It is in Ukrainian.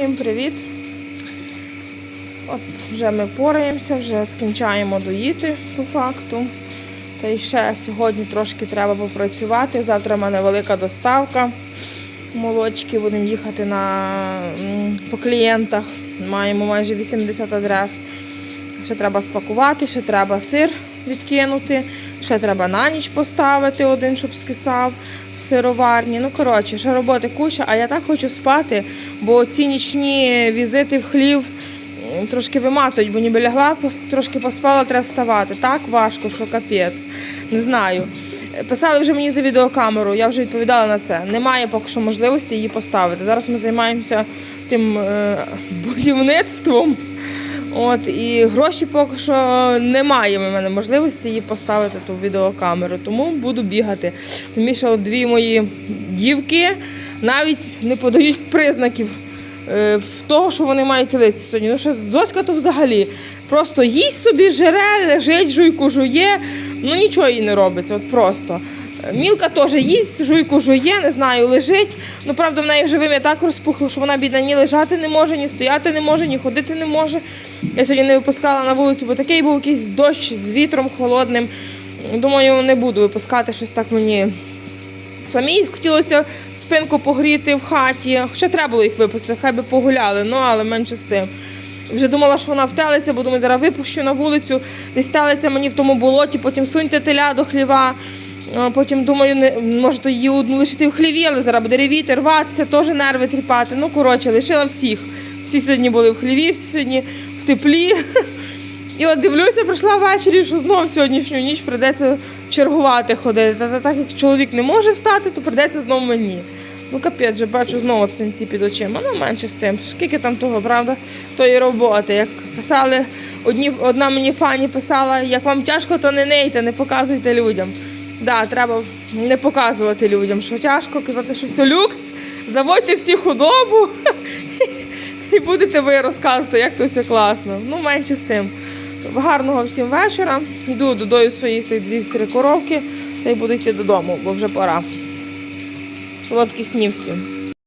Всім привіт! От вже ми пораємося, вже скінчаємо доїти по факту. Та й ще сьогодні трошки треба попрацювати. Завтра в мене велика доставка молочки. Будемо їхати на, по клієнтах. Маємо майже 80 адрес. Ще треба спакувати, ще треба сир відкинути, ще треба на ніч поставити один, щоб скисав сироварні. Ну, коротше, ще роботи куча, а я так хочу спати, бо ці нічні візити в хлів трошки виматують, бо ніби лягла, трошки поспала, треба вставати. Так важко, що капець. Не знаю. Писали вже мені за відеокамеру, я вже відповідала на це. Немає поки що можливості її поставити. Зараз ми займаємося тим е, будівництвом. От, і гроші поки що немає в мене можливості її поставити ту відеокамеру, тому буду бігати. Більше от дві мої дівки навіть не подають признаків е, в того, що вони мають телиці сьогодні. Ну що Зоська то взагалі просто їсть собі, жере, лежить, жуйку жує, ну нічого їй не робиться, от просто. Мілка теж їсть, жуйку жує, не знаю, лежить. Ну, правда, в неї вже вим'я так розпухло, що вона бідна ні лежати не може, ні стояти не може, ні ходити не може. Я сьогодні не випускала на вулицю, бо такий був якийсь дощ з вітром холодним. Думаю, не буду випускати щось так мені. Самі хотілося спинку погріти в хаті, хоча треба було їх випустити, хай би погуляли, ну але менше з тим. Вже думала, що вона втелиться, бо думаю, зараз випущу на вулицю, десь телиться мені в тому болоті, потім суньте теля до хліва. Потім думаю, не, може то її лишити в хліві, але зараз буде ревіти, рватися, теж нерви тріпати. Ну, коротше, лишила всіх. Всі сьогодні були в хліві, всі сьогодні в теплі. І от дивлюся, прийшла ввечері, що знов сьогоднішню ніч прийдеться чергувати ходити. Та, та так як чоловік не може встати, то прийдеться знову мені. Ну капець, вже бачу знову цинці під очима. Ну менше з тим. Скільки там того, правда, тої роботи. Як писали, одні, одна мені пані писала, як вам тяжко, то не нейте, не показуйте людям. Да, треба не показувати людям, що тяжко, казати, що все люкс, заводьте всі худобу і будете ви розказувати, як то все класно. Ну, менше з тим. Гарного всім вечора. Йду додою своїх дві-три коровки та й буду йти додому, бо вже пора. Солодких снів всім.